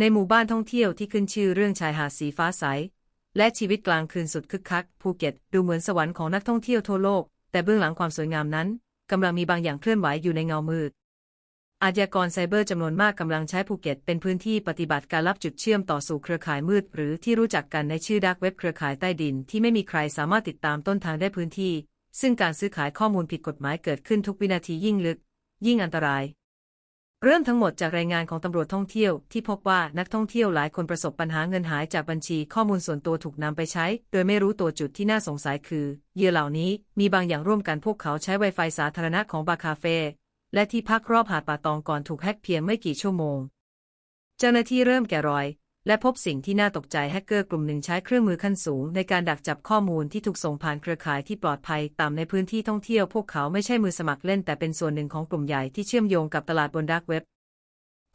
ในหมู่บ้านท่องเที่ยวที่ขึ้นชื่อเรื่องชายหาดสีฟ้าใส และชีวิตกลางคืนสุดคึกคัก ภูเก็ตดูเหมือนสวรรค์ของนักท่องเที่ยวทั่วโลก แต่เบื้องหลังความสวยงามนั้นกำลังมีบางอย่างเคลื่อนไหวอยู่ในเงามืด อาชญากรไซเบอร์จำนวนมากกำลังใช้ภูเก็ตเป็นพื้นที่ปฏิบัติการลับจุดเชื่อมต่อสู่เครือข่ายมืด หรือที่รู้จักกันในชื่อดักเว็บเครือข่ายใต้ดิน ที่ไม่มีใครสามารถติดตามต้นทางได้พื้นที่ ซึ่งการซื้อขายข้อมูลผิดกฎหมายเกิดขึ้นทุกวินาทียิ่งลึก ยิ่งอันตราย เรื่องทั้งหมดจากรายงานของตำรวจท่องเที่ยวที่พบว่านักท่องเที่ยวหลายคนประสบปัญหาเงินหายจากบัญชีข้อมูลส่วนตัวถูกนำไปใช้ โดยไม่รู้ตัวจุดที่น่าสงสัยคือเหยื่อเหล่านี้มีบางอย่างร่วมกันพวกเขาใช้ Wi-Fi สาธารณะของบาร์คาเฟ่และที่พักรอบหาดป่าตองก่อนถูกแฮ็กเพียงไม่กี่ชั่วโมง เจ้าหน้าที่เริ่มแกะรอย และพบสิ่งที่น่าตกใจแฮกเกอร์กลุ่มหนึ่งใช้เครื่องมือขั้นสูง ในการดักจับข้อมูลที่ถูกส่งผ่านเครือข่ายที่ปลอดภัยตามในพื้นที่ท่องเที่ยวพวกเขาไม่ใช่มือสมัครเล่น แต่เป็นส่วนหนึ่งของกลุ่มใหญ่ที่เชื่อมโยงกับตลาดบนดักเว็บ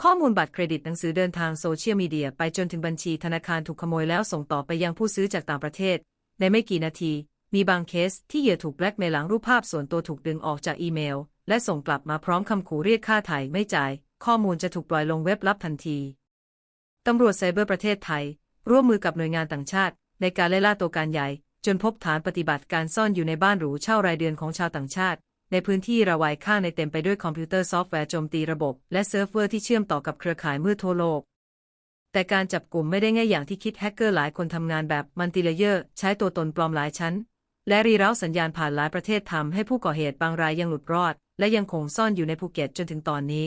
ข้อมูลบัตรเครดิตหนังสือเดินทางโซเชียลมีเดียไปจนถึงบัญชีธนาคารถูกขโมยแล้วส่งต่อไปยังผู้ซื้อจากต่างประเทศ ในไม่กี่นาที มีบางเคสที่เหยื่อถูกแบล็กเมลหลังรูปภาพส่วนตัวถูกดึงออกจากอีเมล และส่งกลับมาพร้อมคำขู่เรียกค่าไถ่ไม่จ่าย ข้อมูลจะถูกปล่อยลงเว็บลับทันที ตำรวจไซเบอร์ประเทศไทย ร่วมมือกับหน่วยงานต่างชาติ ในการไล่ล่าตัวการใหญ่ จนพบฐานปฏิบัติการซ่อนอยู่ในบ้านหรูเช่ารายเดือนของชาวต่างชาติ ในพื้นที่ระวายข้างในเต็มไปด้วยคอมพิวเตอร์ซอฟต์แวร์โจมตีระบบ และเซิร์ฟเวอร์ที่เชื่อมต่อกับเครือข่ายมืดทั่วโลก แต่การจับกลุ่มไม่ได้ง่ายอย่างที่คิดแฮกเกอร์หลายคนทำงานแบบมัลติเลเยอร์ ใช้ตัวตนปลอมหลายชั้น และรีเร้าสัญญาณผ่านหลายประเทศทำให้ผู้ก่อเหตุบางรายยังหลุดรอด และยังคงซ่อนอยู่ในภูเก็ตจนถึงตอนนี้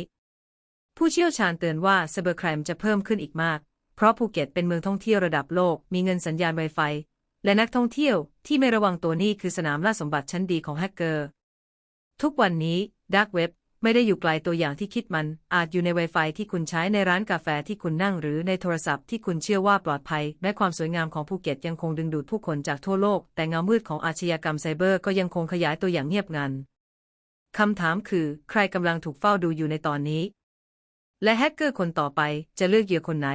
ผู้เชี่ยวชาญเตือนว่าไซเบอร์ครมจะเพิ่มขึ้นอีกมาก เพราะภูเก็ตเป็นเมืองท่องเที่ยวระดับโลก มีเงินสัญญาณไวไฟ และนักท่องเที่ยวที่ไม่ระวังตัวนี่คือสนามล่าสมบัติชั้นดีของแฮกเกอร์ ทุกวันนี้ดักเว็บไม่ได้อยู่ไกลตัวอย่างที่คิดมัน อาจอยู่ใน Wi-Fi ที่คุณใช้ในร้านกาแฟที่คุณนั่งหรือในโทรศัพท์ที่คุณเชื่อว่าปลอดภัยแม้ความสวยงามของภูเก็ตยังคงดึงดูดผู้คนจากทั่วโลก แต่เงามืดของอาชญากรรมไซเบอร์ก็ยังคงขยายตัวอย่างเงียบงัน คำถามคือ ใครกำลังถูกเฝ้าดูอยู่ในตอนนี้ และแฮกเกอร์คนต่อไปจะเลือกเหยื่อคนไหน